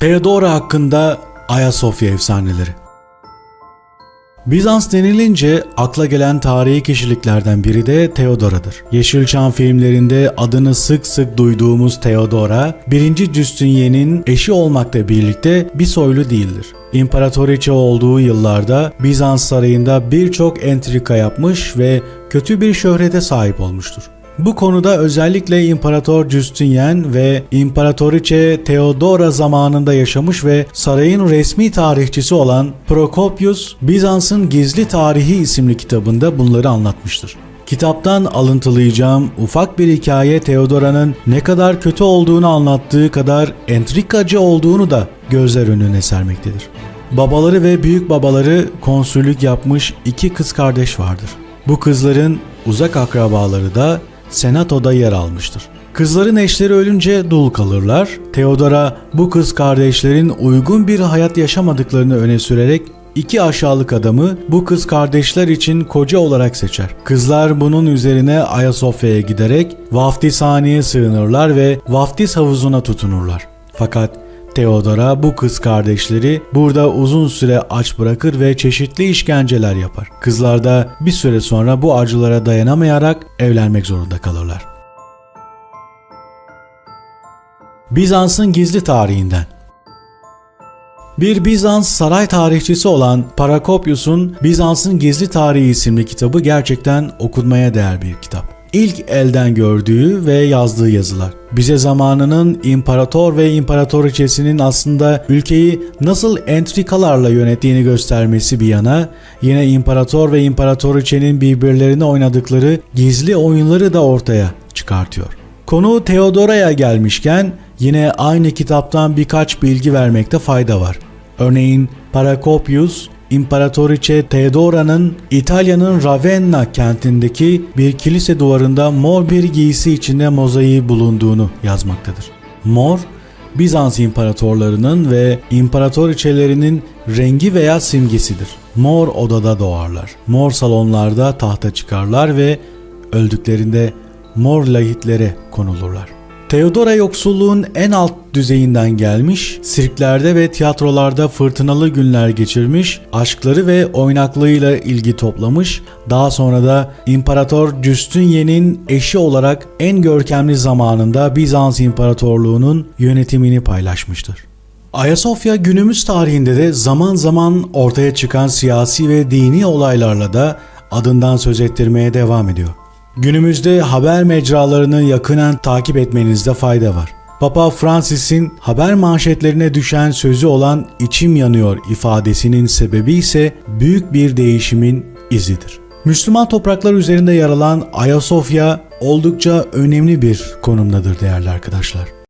Theodora hakkında Ayasofya efsaneleri. Bizans denilince akla gelen tarihi kişiliklerden biri de Theodora'dır. Yeşilçam filmlerinde adını sık sık duyduğumuz Theodora, 1. Justinian'in eşi olmakla birlikte bir soylu değildir. İmparatoriçe olduğu yıllarda Bizans sarayında birçok entrika yapmış ve kötü bir şöhrete sahip olmuştur. Bu konuda özellikle İmparator Justinian ve İmparatoriçe Theodora zamanında yaşamış ve sarayın resmi tarihçisi olan Prokopius, Bizans'ın Gizli Tarihi isimli kitabında bunları anlatmıştır. Kitaptan alıntılayacağım ufak bir hikaye Theodora'nın ne kadar kötü olduğunu anlattığı kadar entrikacı olduğunu da gözler önüne sermektedir. Babaları ve büyük babaları konsüllük yapmış iki kız kardeş vardır. Bu kızların uzak akrabaları da senatoda yer almıştır. Kızların eşleri ölünce dul kalırlar. Theodora bu kız kardeşlerin uygun bir hayat yaşamadıklarını öne sürerek iki aşağılık adamı bu kız kardeşler için koca olarak seçer. Kızlar bunun üzerine Ayasofya'ya giderek vaftizhaneye sığınırlar ve vaftiz havuzuna tutunurlar. Fakat Theodora bu kız kardeşleri burada uzun süre aç bırakır ve çeşitli işkenceler yapar. Kızlar da bir süre sonra bu acılara dayanamayarak evlenmek zorunda kalırlar. Bizans'ın gizli tarihinden bir Bizans saray tarihçisi olan Parakopius'un Bizans'ın Gizli Tarihi isimli kitabı gerçekten okunmaya değer bir kitap ilk elden gördüğü ve yazdığı yazılar. Bize zamanının imparator ve imparatoriçesinin aslında ülkeyi nasıl entrikalarla yönettiğini göstermesi bir yana, yine imparator ve imparatoriçenin birbirlerine oynadıkları gizli oyunları da ortaya çıkartıyor. Konu Theodora'ya gelmişken yine aynı kitaptan birkaç bilgi vermekte fayda var. Örneğin Parakopius İmparatoriçe Theodora'nın İtalya'nın Ravenna kentindeki bir kilise duvarında mor bir giysi içinde mozaiği bulunduğunu yazmaktadır. Mor, Bizans imparatorlarının ve imparatoriçelerinin rengi veya simgesidir. Mor odada doğarlar. Mor salonlarda tahta çıkarlar ve öldüklerinde mor lahitlere konulurlar. Theodora yoksulluğun en alt düzeyinden gelmiş, sirklerde ve tiyatrolarda fırtınalı günler geçirmiş, aşkları ve oynaklığıyla ilgi toplamış, daha sonra da İmparator Justinian'in eşi olarak en görkemli zamanında Bizans İmparatorluğu'nun yönetimini paylaşmıştır. Ayasofya günümüz tarihinde de zaman zaman ortaya çıkan siyasi ve dini olaylarla da adından söz ettirmeye devam ediyor. Günümüzde haber mecralarını yakından takip etmenizde fayda var. Papa Francis'in haber manşetlerine düşen sözü olan içim yanıyor ifadesinin sebebi ise büyük bir değişimin izidir. Müslüman topraklar üzerinde yer alan Ayasofya oldukça önemli bir konumdadır değerli arkadaşlar.